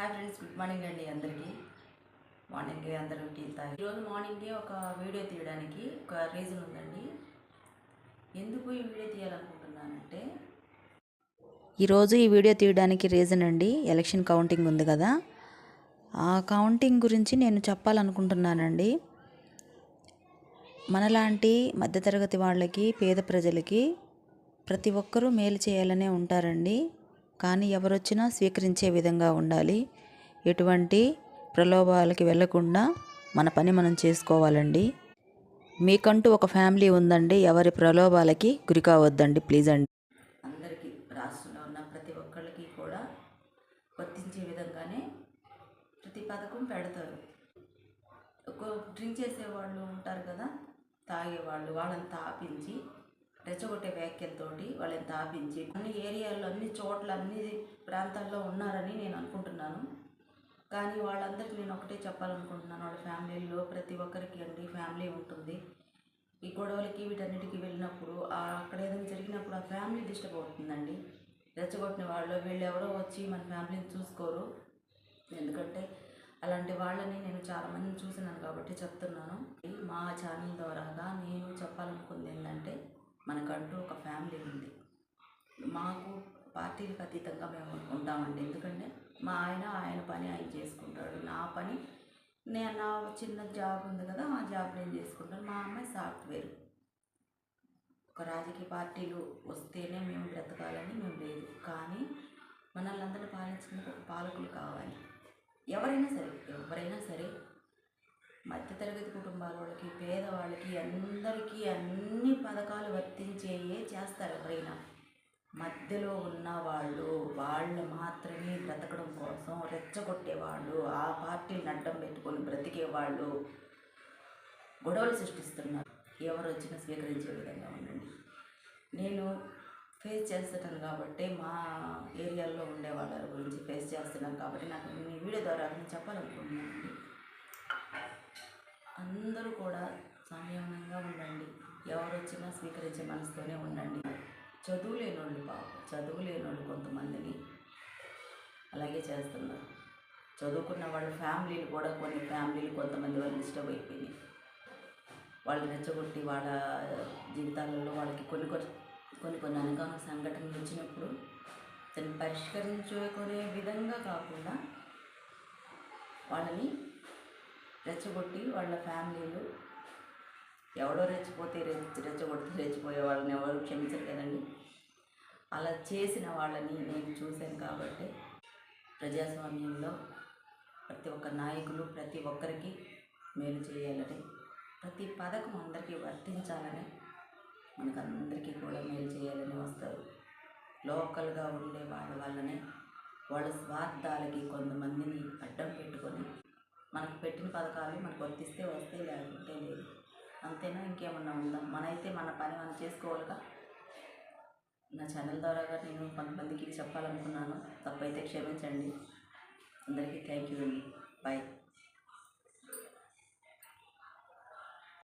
Hi friends good morning అండి అందరికీ. Morning అందరూ టీ తాగి. ఈరోజు మార్నింగే ఒక వీడియో తీయడానికి ఒక రీజన్ ఉందండి. ఎందుకు ఈ వీడియో తీయాలనుకుంటున్నానంటే ఈరోజు ఈ వీడియో తీయడానికి రీజన్ అండి ఎలక్షన్ కౌంటింగ్ ఉంది కదా. ఆ కౌంటింగ్ గురించి నేను చెప్పాలనుకుంటున్నానండి. మనలాంటి మధ్యతరగతి వాళ్ళకి పేద ప్రజలకి ప్రతి ఒక్కరూ మేలు చేయాలనే ఉంటారండి. కానీ ఎవరొచ్చినా స్వీకరించే విధంగా ఉండాలి. ఎటువంటి ప్రలోభాలకి వెళ్ళకుండా మన పని మనం చేసుకోవాలండి. మీకంటూ ఒక ఫ్యామిలీ ఉందండి. ఎవరి ప్రలోభాలకి గురి కావద్దండి. ప్లీజ్ అండి. అందరికీ రాష్ట్రంలో ఉన్న ప్రతి ఒక్కళ్ళకి కూడా వర్తించే విధంగానే ప్రతి పథకం పెడతారు. ఒక డ్రింక్ చేసేవాళ్ళు ఉంటారు కదా తాగేవాళ్ళు వాళ్ళని తాపించి రెచ్చగొట్టే వ్యాఖ్యలతోటి వాళ్ళని తాపించి అన్ని ఏరియాల్లో అన్ని చోట్ల అన్ని ప్రాంతాల్లో ఉన్నారని నేను అనుకుంటున్నాను. కానీ వాళ్ళందరికీ నేను ఒకటే చెప్పాలనుకుంటున్నాను. వాళ్ళ ఫ్యామిలీలో ప్రతి ఒక్కరికి అండి ఫ్యామిలీ ఉంటుంది. ఈ గొడవలకి వీటన్నిటికి వెళ్ళినప్పుడు అక్కడ ఏదైనా జరిగినప్పుడు ఆ ఫ్యామిలీ డిస్టర్బ్ అవుతుందండి. రెచ్చగొట్టిన వాళ్ళు వీళ్ళు ఎవరో వచ్చి మన ఫ్యామిలీని చూసుకోరు. ఎందుకంటే అలాంటి వాళ్ళని నేను చాలామందిని చూసినాను కాబట్టి చెప్తున్నాను. మా ఛానల్ ద్వారాగా నేను చెప్పాలనుకుంది ఏంటంటే మనకంటూ ఒక ఫ్యామిలీ ఉంది. మాకు పార్టీలకు అతీతంగా మేము ఉంటామండి. ఎందుకంటే మా ఆయన ఆయన పని ఆయన చేసుకుంటాడు. నా పని నేను నా చిన్న జాబ్ ఉంది కదా ఆ జాబ్ నేను చేసుకుంటాను? మా అమ్మాయి సాఫ్ట్వేర్. ఒక రాజకీయ పార్టీలు వస్తేనే మేము బ్రతకాలని మేము లేదు. కానీ మనల్ని అందరినీ పాలించుకునే ఒక పాలకులు కావాలి. ఎవరైనా సరే ఎవరైనా సరే మధ్యతరగతి కుటుంబాల వాళ్ళకి పేదవాళ్ళకి అందరికీ అన్ని పథకాలు వర్తించేయే చేస్తారు ఎవరైనా. మధ్యలో ఉన్న వాళ్ళు వాళ్ళు మాత్రమే బ్రతకడం కోసం రెచ్చగొట్టేవాళ్ళు ఆ పార్టీని అడ్డం పెట్టుకొని బ్రతికే వాళ్ళు గొడవలు సృష్టిస్తున్నారు. ఎవరు వచ్చినా స్వీకరించే విధంగా ఉండండి. నేను ఫేస్ చేస్తున్నాను కాబట్టి మా ఏరియాలో ఉండే వాళ్ళ గురించి ఫేస్ చేస్తున్నాను కాబట్టి నాకు మీ వీడియో ద్వారా నేను చెప్పాలనుకుంటున్నాను. అందరూ కూడా సంయమనంగా ఉండండి. ఎవరు వచ్చినా స్వీకరించే మనసుతోనే ఉండండి. చదువు లేనోళ్ళు పాపం చదువు లేనోళ్ళు కొంతమందిని అలాగే చేస్తున్నారు. చదువుకున్న వాళ్ళ ఫ్యామిలీలు కూడా కొన్ని ఫ్యామిలీలు కొంతమంది వాళ్ళు డిస్టర్బ్ అయిపోయినాయి. వాళ్ళు రెచ్చగొట్టి వాళ్ళ జీవితాలలో వాళ్ళకి కొన్ని కొన్ని కొన్ని కొన్ని అనుకోని సంఘటనలు వచ్చినప్పుడు దాన్ని పరిష్కరించుకునే విధంగా కాకుండా వాళ్ళని రెచ్చగొట్టి వాళ్ళ ఫ్యామిలీలు. ఎవడో రెచ్చిపోతే రెచ్చ రెచ్చగొడితే రెచ్చిపోయే వాళ్ళని ఎవరు క్షమించరు కదండి. అలా చేసిన వాళ్ళని నేను చూశాను కాబట్టి ప్రజాస్వామ్యంలో ప్రతి ఒక్క నాయకులు ప్రతి ఒక్కరికి మేలు చేయాలని ప్రతి పథకం అందరికీ వర్తించాలని మనకందరికీ కూడా మేలు చేయాలని వస్తారు. లోకల్గా ఉండే వాళ్ళ వల్లనే వాళ్ళ స్వార్థాలకి కొంతమందిని అడ్డం పెట్టుకొని మనకు పెట్టిన పథకాలు మనకు వర్తిస్తే వస్తే లేకుంటే లేదు. అంతేనా? ఇంకేమన్నా ఉందా? మనైతే మన పని మనం చేసుకోవాలిగా. నా ఛానల్ ద్వారాగా నేను కొంతమందికి చెప్పాలనుకున్నాను. తప్పైతే క్షమించండి. అందరికీ థ్యాంక్ యూ అండి. బాయ్